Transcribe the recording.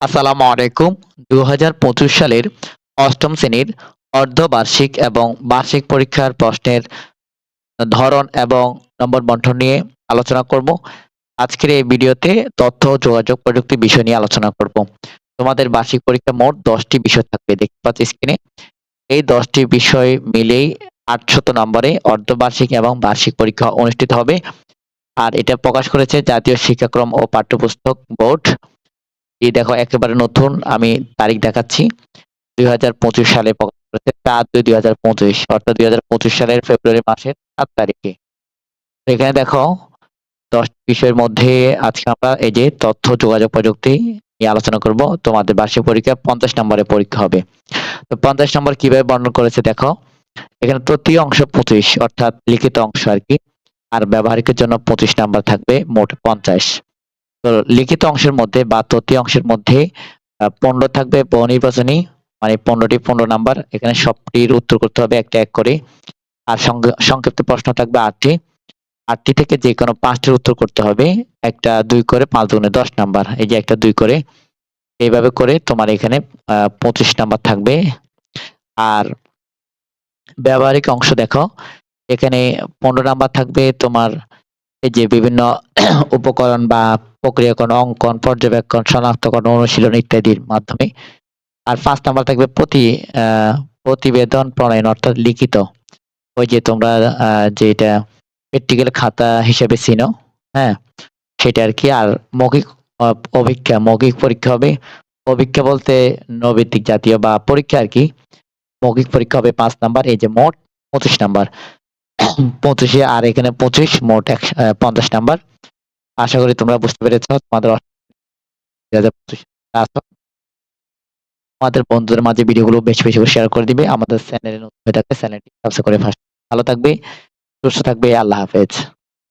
আসসালামু আলাইকুম। দু হাজার পঁচিশ সালের অষ্টম শ্রেণির অর্ধবার্ষিক এবং বার্ষিক পরীক্ষার প্রশ্নের ধরন এবং নম্বর বন্টন নিয়ে আলোচনা করব। আজকের এই ভিডিওতে তথ্য, যোগাযোগ প্রযুক্তি বিষয় নিয়ে আলোচনা করব। তোমাদের বার্ষিক পরীক্ষা মোট দশটি বিষয় থাকবে দেখতে পাচ্ছ স্ক্রিনে এই দশটি বিষয় মিলেই আটশত নম্বরে অর্ধবার্ষিক এবং বার্ষিক পরীক্ষা অনুষ্ঠিত হবে। আর এটা প্রকাশ করেছে জাতীয় শিক্ষাক্রম ও পাঠ্যপুস্তক বোর্ড। এই দেখো একেবারে নতুন, আমি তারিখ দেখাচ্ছি। দুই হাজার পঁচিশ সালে চার দুই দুই হাজার পঁচিশ, অর্থাৎ দুই হাজার পঁচিশ সালের ফেব্রুয়ারি মাসের সাত তারিখে। এখানে দেখো, দশ বিষয়ের মধ্যে আজকে আমরা এই যে তথ্য, যোগাযোগ প্রযুক্তি নিয়ে আলোচনা করব। তোমাদের বার্ষিক পরীক্ষা পঞ্চাশ নম্বরের পরীক্ষা হবে। তো পঞ্চাশ নম্বর কীভাবে বর্ণনা করেছে দেখো, এখানে প্রতি অংশ পঁচিশ, অর্থাৎ লিখিত অংশ আর কি, আর ব্যবহারিকের জন্য পঁচিশ নাম্বার থাকবে মোট পঞ্চাশ। লিখিত অংশের মধ্যে বা তথ্য অংশের মধ্যে আহ, পনেরো থাকবে বহু নির্বাচনী মানে পনেরোটি পনেরো নাম্বার এখানে সবটির উত্তর করতে হবে একটা এক করে। আর সংক্ষিপ্ত প্রশ্ন থাকবে আটটি। আটটি থেকে যে কোনো পাঁচটির উত্তর করতে হবে একটা দুই করে পাঁচ দুগুণে দশ নাম্বার এই যে একটা দুই করে। এইভাবে করে তোমার এখানে আহ, পঁচিশ নাম্বার থাকবে। আর ব্যবহারিক অংশ দেখো এখানে পনেরো নাম্বার থাকবে তোমার এই যে বিভিন্ন উপকরণ বা প্রক্রিয়াকরণ, অঙ্কন, পর্যবেক্ষণ, শনাক্তকরণ, অনুশীলন ইত্যাদির মাধ্যমে। আর পাঁচ নাম্বার থাকবে প্রতি প্রতিবেদন প্রণয়ন, অর্থাৎ লিখিত। ওই যে তোমরা যেটা প্র্যাকটিক্যাল খাতা হিসেবে চিনো হ্যাঁ? সেটা আর কি। আর মৌখিক অভিজ্ঞা মৌখিক পরীক্ষা হবে। অভিজ্ঞা বলতে নৈতিক জাতীয় বা পরীক্ষা আর কি। মৌখিক পরীক্ষা হবে পাঁচ নাম্বার। এই যে মোট পঁচিশ নাম্বার। পঁচিশে আর এখানে পঁচিশ, মোট এক পঞ্চাশ নাম্বার। আশা করি তোমরা বুঝতে পেরেছ তোমাদের আমাদের বন্ধুদের মাঝে ভিডিওগুলো বেশি বেশি করে শেয়ার করে দিবে। আমাদের চ্যানেলে নতুন হয়ে থাকলে চ্যানেলটি সাবস্ক্রাইব করে ভালো থাকবে, সুস্থ থাকবে, আল্লাহ হাফেজ।